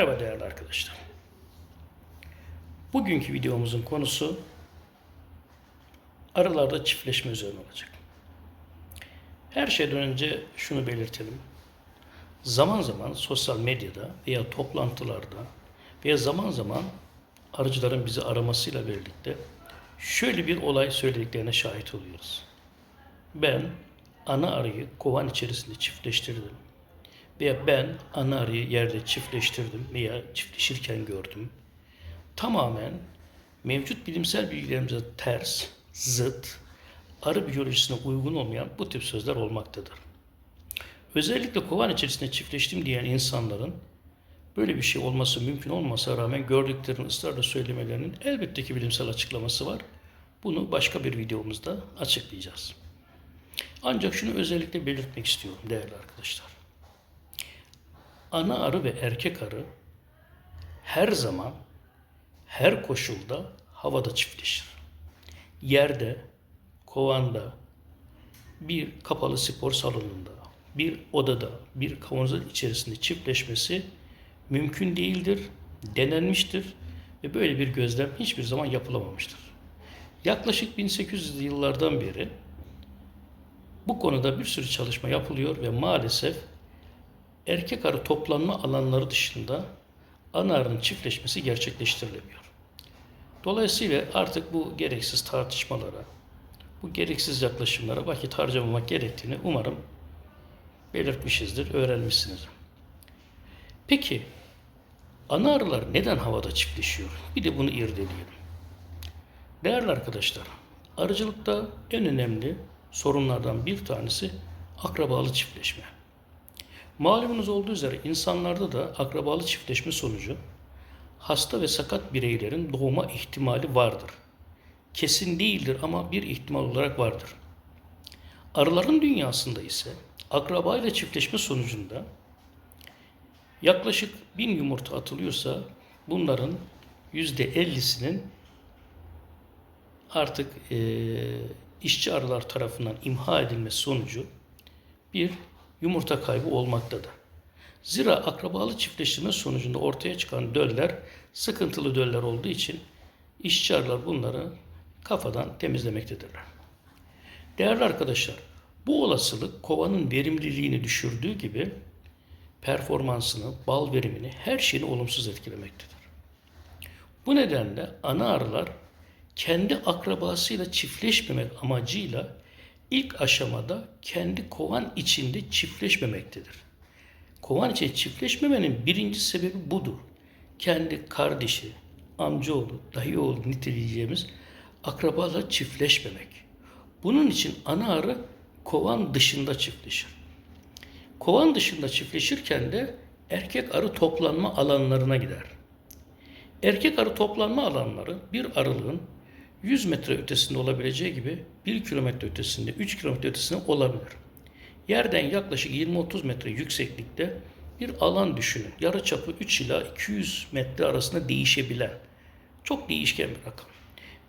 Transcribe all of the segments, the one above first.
Merhaba değerli arkadaşlar. Bugünkü videomuzun konusu arılarda çiftleşme üzerine olacak. Her şeyden önce şunu belirtelim. Zaman zaman sosyal medyada veya toplantılarda veya zaman zaman arıcıların bizi aramasıyla birlikte şöyle bir olay söylediklerine şahit oluyoruz. Ben ana arıyı kovan içerisinde çiftleştirdim veya ben ana yerde çiftleştirdim veya çiftleşirken gördüm. Tamamen mevcut bilimsel bilgilerimize ters, zıt, arı biyolojisine uygun olmayan bu tip sözler olmaktadır. Özellikle kovan içerisinde çiftleştim diyen insanların böyle bir şey olması mümkün olmasa rağmen gördüklerini ısrarla söylemelerinin elbette ki bilimsel açıklaması var. Bunu başka bir videomuzda açıklayacağız. Ancak şunu özellikle belirtmek istiyorum değerli arkadaşlar. Ana arı ve erkek arı her zaman, her koşulda havada çiftleşir. Yerde, kovanda, bir kapalı spor salonunda, bir odada, bir kavanozun içerisinde çiftleşmesi mümkün değildir, denenmiştir ve böyle bir gözlem hiçbir zaman yapılamamıştır. Yaklaşık 1800'lü yıllardan beri bu konuda bir sürü çalışma yapılıyor ve maalesef erkek arı toplanma alanları dışında ana arının çiftleşmesi gerçekleştirilemiyor. Dolayısıyla artık bu gereksiz tartışmalara, bu gereksiz yaklaşımlara vakit harcamamak gerektiğini umarım belirtmişizdir, öğrenmişsinizdir. Peki ana arılar neden havada çiftleşiyor? Bir de bunu irdeleyelim. Değerli arkadaşlar, arıcılıkta en önemli sorunlardan bir tanesi akrabalı çiftleşme. Malumunuz olduğu üzere insanlarda da akrabalı çiftleşme sonucu hasta ve sakat bireylerin doğuma ihtimali vardır. Kesin değildir ama bir ihtimal olarak vardır. Arıların dünyasında ise akrabayla çiftleşme sonucunda yaklaşık bin yumurta atılıyorsa bunların yüzde ellisinin artık e, işçi arılar tarafından imha edilmesi sonucu bir yumurta kaybı olmaktadır. Zira akrabalı çiftleştirme sonucunda ortaya çıkan döller sıkıntılı döller olduğu için işçi arılar bunları kafadan temizlemektedirler. Değerli arkadaşlar, bu olasılık kovanın verimliliğini düşürdüğü gibi performansını, bal verimini, her şeyini olumsuz etkilemektedir. Bu nedenle ana arılar kendi akrabasıyla çiftleşmemek amacıyla ilk aşamada kendi kovan içinde çiftleşmemektedir. Kovan içinde çiftleşmemenin birinci sebebi budur. Kendi kardeşi, amcaoğlu, dayıoğlu niteleyeceğimiz akrabalarla çiftleşmemek. Bunun için ana arı kovan dışında çiftleşir. Kovan dışında çiftleşirken de erkek arı toplanma alanlarına gider. Erkek arı toplanma alanları bir arılığın 100 metre ötesinde olabileceği gibi 1 kilometre ötesinde, 3 kilometre ötesinde olabilir. Yerden yaklaşık 20-30 metre yükseklikte bir alan düşünün. Yarı çapı 3 ila 200 metre arasında değişebilen, çok değişken bir rakam.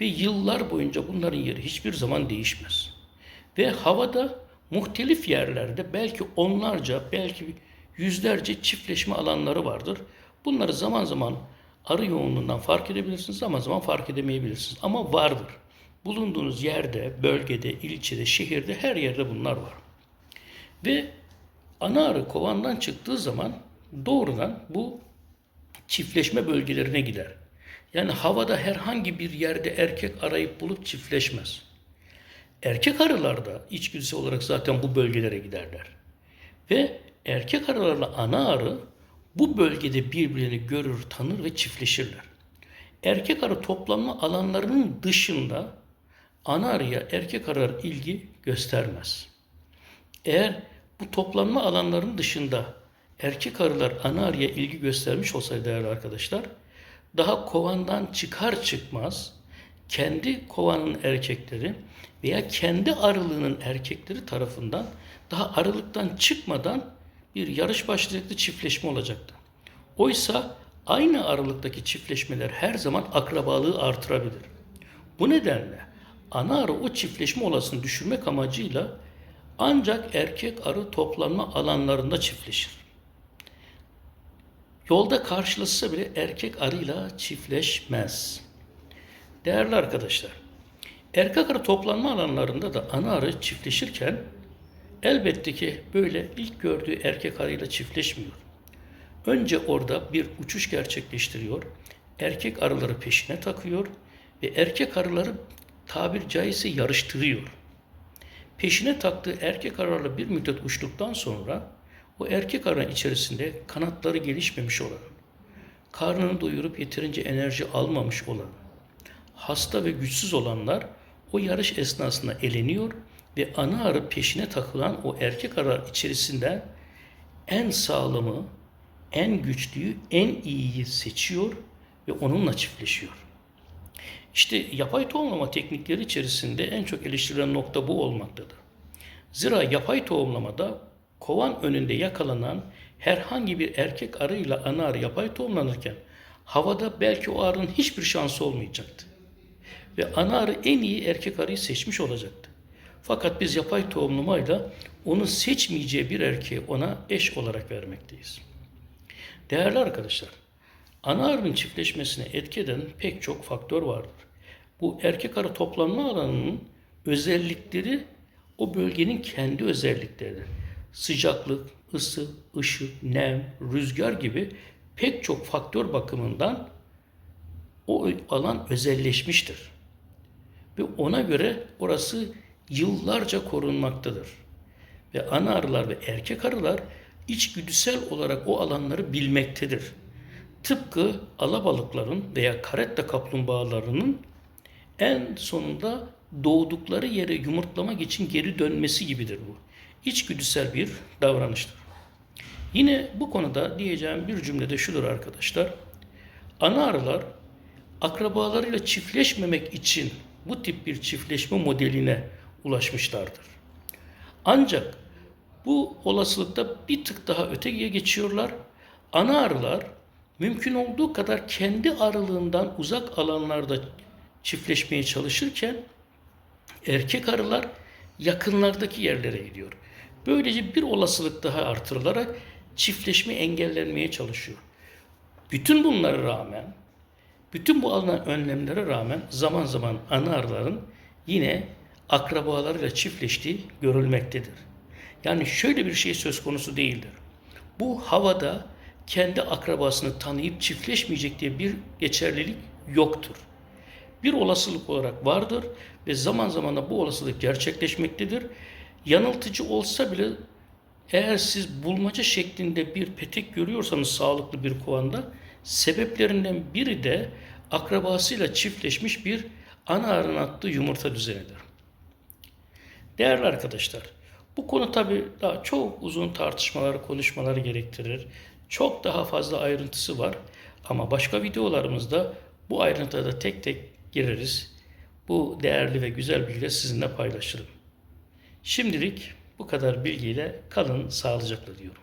Ve yıllar boyunca bunların yeri hiçbir zaman değişmez. Ve havada muhtelif yerlerde belki onlarca, belki yüzlerce çiftleşme alanları vardır. Bunları zaman zaman arı yoğunluğundan fark edebilirsiniz, zaman zaman fark edemeyebilirsiniz. Ama vardır. Bulunduğunuz yerde, bölgede, ilçede, şehirde her yerde bunlar var. Ve ana arı kovandan çıktığı zaman doğrudan bu çiftleşme bölgelerine gider. Yani havada herhangi bir yerde erkek arayıp bulup çiftleşmez. Erkek arılar da içgüdüsü olarak zaten bu bölgelere giderler. Ve erkek arılarla ana arı bu bölgede birbirlerini görür, tanır ve çiftleşirler. Erkek arı toplanma alanlarının dışında ana arıya erkek arılar ilgi göstermez. Eğer bu toplanma alanlarının dışında erkek arılar ana arıya ilgi göstermiş olsaydı değerli arkadaşlar, daha kovandan çıkar çıkmaz kendi kovanın erkekleri veya kendi arılığının erkekleri tarafından daha arılıktan çıkmadan bir yarış başlıklı çiftleşme olacaktı. Oysa aynı aralıktaki çiftleşmeler her zaman akrabalığı artırabilir. Bu nedenle ana arı o çiftleşme olasılığını düşürmek amacıyla ancak erkek arı toplanma alanlarında çiftleşir. Yolda karşılaşsa bile erkek arıyla çiftleşmez. Değerli arkadaşlar, erkek arı toplanma alanlarında da ana arı çiftleşirken elbette ki böyle ilk gördüğü erkek arıyla çiftleşmiyor. Önce orada bir uçuş gerçekleştiriyor, erkek arıları peşine takıyor ve erkek arıları tabir caizse yarıştırıyor. Peşine taktığı erkek arılarla bir müddet uçtuktan sonra o erkek arı içerisinde kanatları gelişmemiş olan, karnını doyurup yeterince enerji almamış olan, hasta ve güçsüz olanlar o yarış esnasında eleniyor ve ana arı peşine takılan o erkek arı içerisinden en sağlamı, en güçlüyü, en iyiyi seçiyor ve onunla çiftleşiyor. İşte yapay tohumlama teknikleri içerisinde en çok eleştirilen nokta bu olmaktadır. Zira yapay tohumlamada kovan önünde yakalanan herhangi bir erkek arıyla ana arı yapay tohumlanırken havada belki o arının hiçbir şansı olmayacaktı. Ve ana arı en iyi erkek arıyı seçmiş olacaktı. Fakat biz yapay tohumlamayla onun seçmeyeceği bir erkeği ona eş olarak vermekteyiz. Değerli arkadaşlar, ana arının çiftleşmesine etki eden pek çok faktör vardır. Bu erkek arı toplanma alanının özellikleri o bölgenin kendi özellikleridir. Sıcaklık, ısı, ışık, nem, rüzgar gibi pek çok faktör bakımından o alan özelleşmiştir. Ve ona göre orası yıllarca korunmaktadır. Ve ana arılar ve erkek arılar içgüdüsel olarak o alanları bilmektedir. Tıpkı alabalıkların veya karetta kaplumbağalarının en sonunda doğdukları yere yumurtlamak için geri dönmesi gibidir bu. İçgüdüsel bir davranıştır. Yine bu konuda diyeceğim bir cümlede şudur arkadaşlar. Ana arılar akrabalarıyla çiftleşmemek için bu tip bir çiftleşme modeline ulaşmışlardır. Ancak bu olasılıkta bir tık daha öteye geçiyorlar. Ana arılar mümkün olduğu kadar kendi arılığından uzak alanlarda çiftleşmeye çalışırken erkek arılar yakınlardaki yerlere gidiyor. Böylece bir olasılık daha artırılarak çiftleşme engellenmeye çalışıyor. Bütün bunlara rağmen, bütün bu alınan önlemlere rağmen zaman zaman ana arıların yine akrabalarıyla çiftleştiği görülmektedir. Yani şöyle bir şey söz konusu değildir. Bu havada kendi akrabasını tanıyıp çiftleşmeyecek diye bir geçerlilik yoktur. Bir olasılık olarak vardır ve zaman zaman da bu olasılık gerçekleşmektedir. Yanıltıcı olsa bile eğer siz bulmaca şeklinde bir petek görüyorsanız sağlıklı bir kovanda sebeplerinden biri de akrabasıyla çiftleşmiş bir ana arın attığı yumurta düzenidir. Değerli arkadaşlar, bu konu tabi daha çok uzun tartışmalar, konuşmalar gerektirir. Çok daha fazla ayrıntısı var ama başka videolarımızda bu ayrıntıda tek tek gireriz. Bu değerli ve güzel bilgileri sizinle paylaşırım. Şimdilik bu kadar bilgiyle kalın sağlıcakla diyorum.